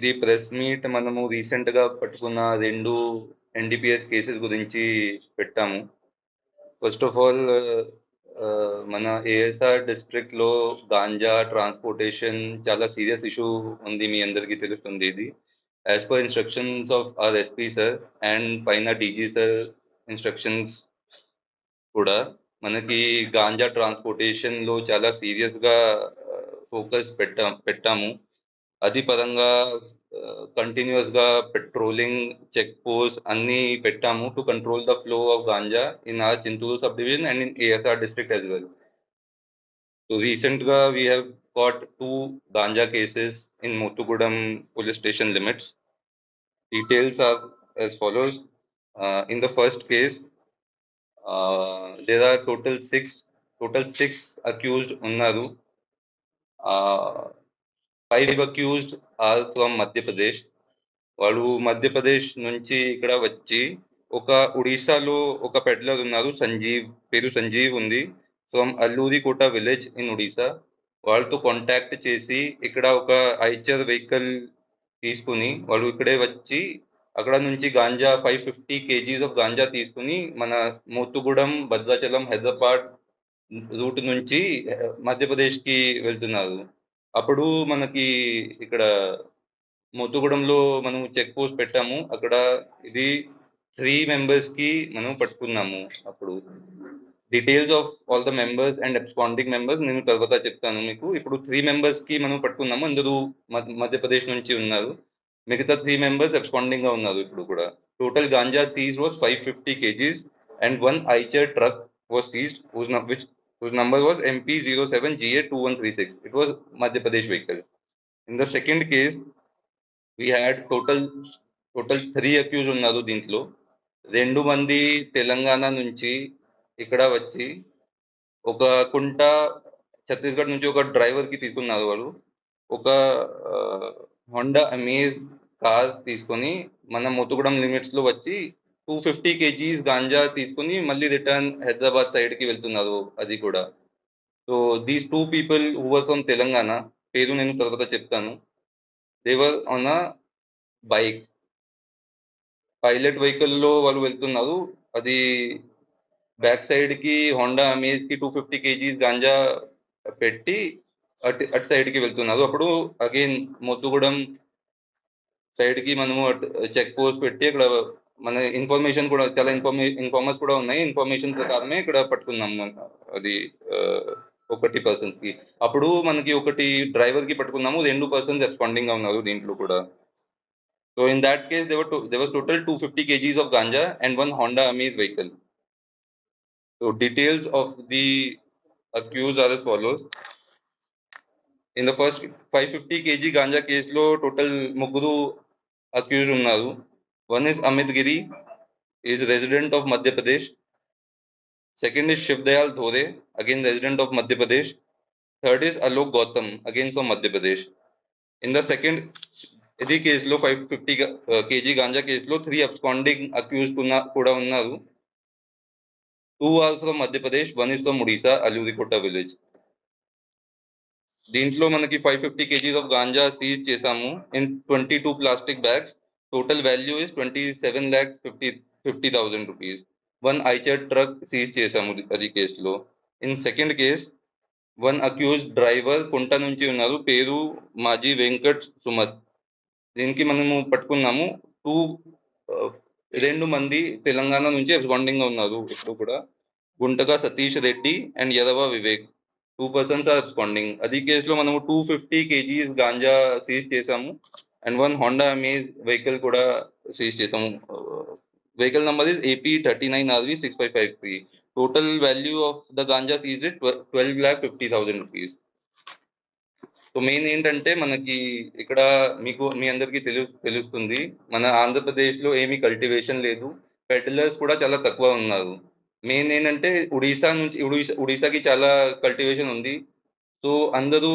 ఇది press meet మనము రీసెంట్గా పట్టుకున్న రెండు ఎన్డిపిఎస్ కేసెస్ గురించి పెట్టాము. ఫస్ట్ ఆఫ్ ఆల్ మన ఏఎస్ఆర్ డిస్ట్రిక్ట్లో గాంజా ట్రాన్స్పోర్టేషన్ చాలా సీరియస్ ఇష్యూ ఉంది మీ అందరికీ తెలుస్తుంది ఇది. As per instructions of our SP sir and పైన డీజీ సార్ ఇన్స్ట్రక్షన్స్ కూడా మనకి గాంజా ట్రాన్స్పోర్టేషన్లో చాలా సీరియస్గా ఫోకస్ పెట్టా పెట్టాము. అది పరంగా కంటిన్యూస్ గా పెట్రోలింగ్ చెక్ పోస్ట్ అన్ని పెట్టాము to control the flow of ganja in our Chintur sub division and in ASR district as well so recent గా we have got two ganja cases in Motugudam police station limits. Details are as follows. Uh, in the first case, uh, there are total six total six accused unnaru. Uh, five accused are from Madhya Pradesh వాళ్ళు మధ్యప్రదేశ్ నుంచి ఇక్కడ వచ్చి ఒక ఒడిశాలో ఒక peddler ఉన్నారు సంజీవ్ పేరు సంజీవ్ ఉంది from Alluri Kota village in Odisha. వాళ్ళతో కాంటాక్ట్ చేసి ఇక్కడ ఒక ఐచర్ వెహికల్ తీసుకుని వాళ్ళు ఇక్కడే వచ్చి అక్కడ నుంచి ganja five fifty kgs of ganja తీసుకుని మన మోతుగూడెం భద్రాచలం హైదరాబాద్ రూట్ నుంచి eh, మధ్యప్రదేశ్కి వెళ్తున్నారు. అప్పుడు మనకి ఇక్కడ మోతుగూడెంలో మనం చెక్ పోస్ట్ పెట్టాము. అక్కడ ఇది త్రీ మెంబర్స్కి మనం పట్టుకున్నాము అప్పుడు. Details of all the members and absconding members నేను తర్వాత చెప్తాను మీకు. ఇప్పుడు త్రీ మెంబర్స్కి మనం పట్టుకున్నాము. అందరూ మధ్యప్రదేశ్ నుంచి ఉన్నారు. మిగతా త్రీ మెంబర్స్ అబ్స్పాండింగ్గా ఉన్నారు ఇప్పుడు కూడా. Total ganja seize was five fifty kgs and one Eicher truck was seize which whose number was MP07GA2136. It was Madhya Pradesh vehicle. In the second case, we had total total three accuse ఉన్నారు దీంట్లో రెండు మంది తెలంగాణ నుంచి ఇక్కడ వచ్చి ఒక కుంట ఛత్తీస్గఢ్ నుంచి ఒక డ్రైవర్కి తీసుకున్నారు వాళ్ళు ఒక హోండా అమేజ్ కార్ తీసుకొని మన మొత్తుగూడెం లిమిట్స్లో వచ్చి టూ ఫిఫ్టీ కేజీస్ గాంజా తీసుకుని మళ్ళీ రిటర్న్ హైదరాబాద్ సైడ్కి వెళ్తున్నారు అది కూడా. So these two people who were from Telangana పేరు నేను తర్వాత చెప్తాను. They were on a bike pilot వెహికల్లో వాళ్ళు వెళ్తున్నారు. అది బ్యాక్ సైడ్కి హోండా అమేజ్కి టూ ఫిఫ్టీ కేజీస్ గాంజా పెట్టి అటు అటు సైడ్కి వెళ్తున్నారు. అప్పుడు అగైన్ మొత్తుగూడెం సైడ్కి మనము చెక్ పోస్ట్ పెట్టి అక్కడ మన ఇన్ఫర్మేషన్ కూడా చాలా ఇన్ఫర్మే ఇన్ఫార్మర్స్ కూడా ఉన్నాయి. ఇన్ఫర్మేషన్ ప్రకారమే ఇక్కడ పట్టుకున్నాం అది ఒకటి పర్సన్స్కి. అప్పుడు మనకి ఒకటి డ్రైవర్కి పట్టుకున్నాము రెండు పర్సన్స్ రెస్పాండింగ్గా ఉన్నారు దీంట్లో కూడా. So in that case they were they were total two fifty kgs of ganja and one Honda Amaze vehicle so details of the accuse are as follows in the first five fifty kg ganja కేసులో total ముగ్గురు accuse ఉన్నారు. One is Amit Giri is resident of Madhya Pradesh second is Shiv Dayal Dhore again resident of Madhya Pradesh third is Alok Gautam again from Madhya Pradesh in the second ఇది కేసులో five fifty KG ganja కేసులో three absconding accuse కూడా ఉన్నారు two are from Madhya Pradesh one is from Odisha Alurikota village దీంట్లో మనకి five fifty kgs of ganja seize చేశాము in twenty two plastic bags total value is twenty seven lakhs fifty fifty thousand rupees one Eicher truck seize చేశాము అది కేసులో in second case one accuse driver Kunta నుంచి ఉన్నారు. పేరు మాజీ వెంకట్ సుమత్. దీనికి మనము పట్టుకున్నాము. టూ uh, రెండు మంది తెలంగాణ నుంచి రెస్పాండింగ్గా ఉన్నారు. ఇప్పుడు కూడా గుంటగా Satish Reddy and Yadava Vivek. Two persons are responding అది కేసులో మనము two fifty kgs ganja seize చేసాము and one Honda Amaze vehicle కూడా సీజ్ చేసాము. Vehicle number is AP thirty nine RV six five five three total value of the ganja seize twelve lakh fifty thousand rupees so main ఏంటంటే మనకి ఇక్కడ మీకు మీ అందరికీ తెలు తెలుస్తుంది. మన ఆంధ్రప్రదేశ్లో ఏమీ కల్టివేషన్ లేదు. పెటలర్స్ కూడా చాలా తక్కువ ఉన్నారు. మెయిన్ ఏంటంటే ఒడిశా నుంచి ఒడిశా ఒడిశాకి చాలా కల్టివేషన్ ఉంది. సో అందరూ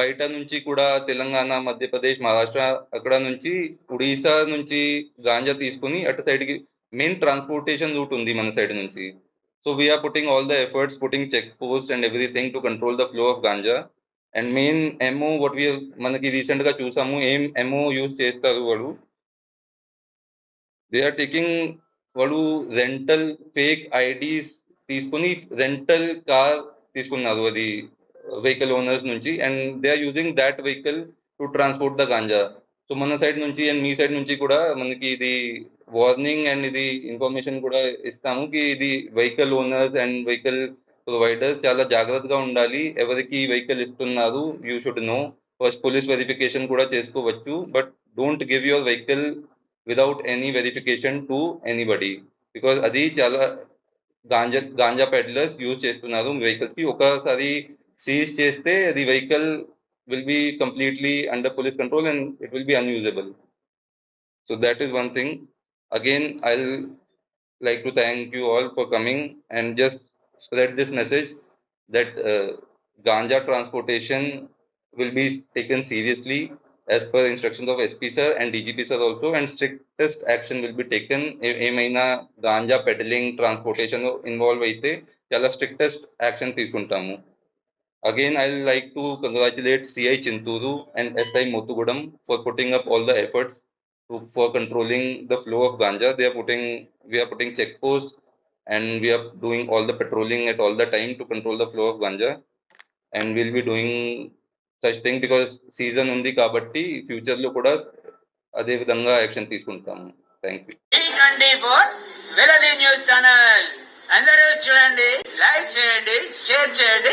బయట నుంచి కూడా తెలంగాణ మధ్యప్రదేశ్ మహారాష్ట్ర అక్కడ నుంచి ఒడిశా నుంచి గాంజా తీసుకుని అటు సైడ్కి మెయిన్ ట్రాన్స్పోర్టేషన్ రూట్ ఉంది మన సైడ్ నుంచి. So we are putting all the efforts putting check post and everything to control the flow of ganja and main ఎమో వాట్ వి మనకి రీసెంట్గా చూసాము ఏం ఎమో యూజ్ చేస్తారు వాళ్ళు? దే ఆర్ టేకింగ్ వాళ్ళు రెంటల్ ఫేక్ ఐడీస్ తీసుకుని రెంటల్ కార్ తీసుకున్నారు అది. వెహికల్ ఓనర్స్ నుంచి and they are using that vehicle to transport the ganja so మన సైడ్ నుంచి అండ్ మీ సైడ్ నుంచి కూడా మనకి ఇది వార్నింగ్ అండ్ ఇది ఇన్ఫర్మేషన్ కూడా ఇస్తాము కి ఇది vehicle owners and vehicle providers చాలా జాగ్రత్తగా ఉండాలి. ఎవరికి వెహికల్ ఇస్తున్నారు you should know first police verification కూడా చేసుకోవచ్చు but don't give your vehicle without any verification to anybody because అది చాలా గాంజా గాంజా పెడ్లర్స్ యూజ్ చేస్తున్నారు వెహికల్స్కి. ఒకసారి సీజ్ చేస్తే అది vehicle will be completely under police control and it will be unusable so that is one thing again I like to thank you all for coming and just spread this message that uh, ganja transportation will be taken seriously as per instructions of SP sir and DGP sir also and strictest action will be taken ఏ- ఏమైనా ganja peddling transportation involve అయితే చాలా strictest action తీసుకుంటాము again I like to congratulate CI Chintoor and SI Mothugudem for putting up all the efforts to, for controlling the flow of ganja. They are putting, we are putting check posts and we are doing all the patrolling at all the time to control the flow of ganja. And we'll be doing such thing because season ఉంది కాబట్టి future లో కూడా అదే విధంగా action తీసుకుంటాము thank you twenty four వెలది news channel అందరూ చూడండి లైక్ చేయండి షేర్ చేయండి